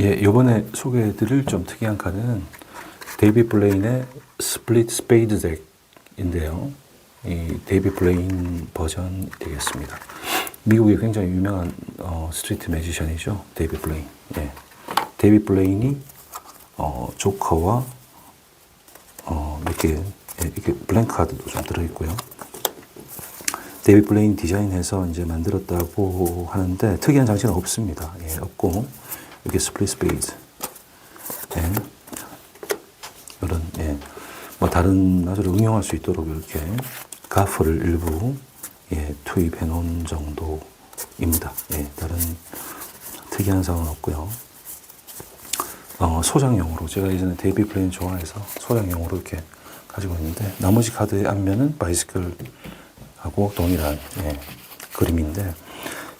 예, 요번에 소개해드릴 좀 특이한 카드는 데이비 블레인의 스플릿 스페이드 덱인데요. 이 데이비 블레인 버전이 되겠습니다. 미국의 굉장히 유명한 어, 스트리트 매지션이죠. 데이비 블레인. 예. 데이비 블레인이 어, 조커와 어, 몇 개, 예, 이렇게 블랭크 카드도 좀 들어있고요. 데이비 블레인 디자인해서 이제 만들었다고 하는데 특이한 장치는 없습니다. 예, 없고 이게 스플릿 스페이드. 예. 이런 예. 뭐 다른 나주를 응용할 수 있도록 이렇게 가프를 일부 예, 투입해 놓은 정도입니다. 예, 다른 특이한 사항은 없고요. 어, 소장용으로 제가 예전에 데이비 플레인 좋아해서 소장용으로 이렇게 가지고 있는데 나머지 카드의 앞면은 바이스클하고 동일한 예, 그림인데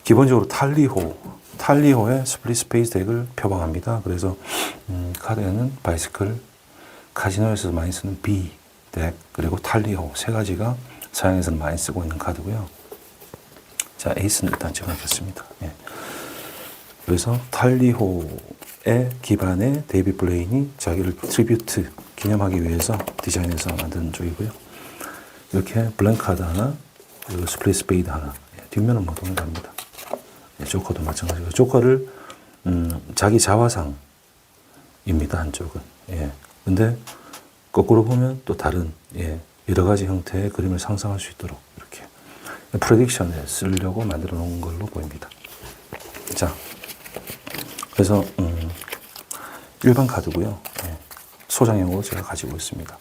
기본적으로 탈리호 탈리호의 스플릿 스페이스 덱을 표방합니다. 그래서 음, 카드에는 바이스클 카지노에서 많이 쓰는 B 덱 그리고 탈리호 세 가지가 서양에서는 많이 쓰고 있는 카드고요. 자 에이스는 일단 적어놓겠습니다. 예. 그래서 탈리호의 기반에 데이비 블레인이 자기를 트리뷰트 기념하기 위해서 디자인해서 만든 쪽이고요. 이렇게 블랭크 카드 하나, 그리고 스플릿 스페이드 하나. 예, 뒷면은 뭐 동일합니다. 예, 조커도 마찬가지고 조커를 음, 자기 자화상입니다 한쪽은. 예. 근데 거꾸로 보면 또 다른 예, 여러 가지 형태의 그림을 상상할 수 있도록 이렇게 프레딕션에 쓰려고 만들어 놓은 걸로 보입니다. 자, 그래서 음, 일반 카드고요. 예, 소장용으로 제가 가지고 있습니다.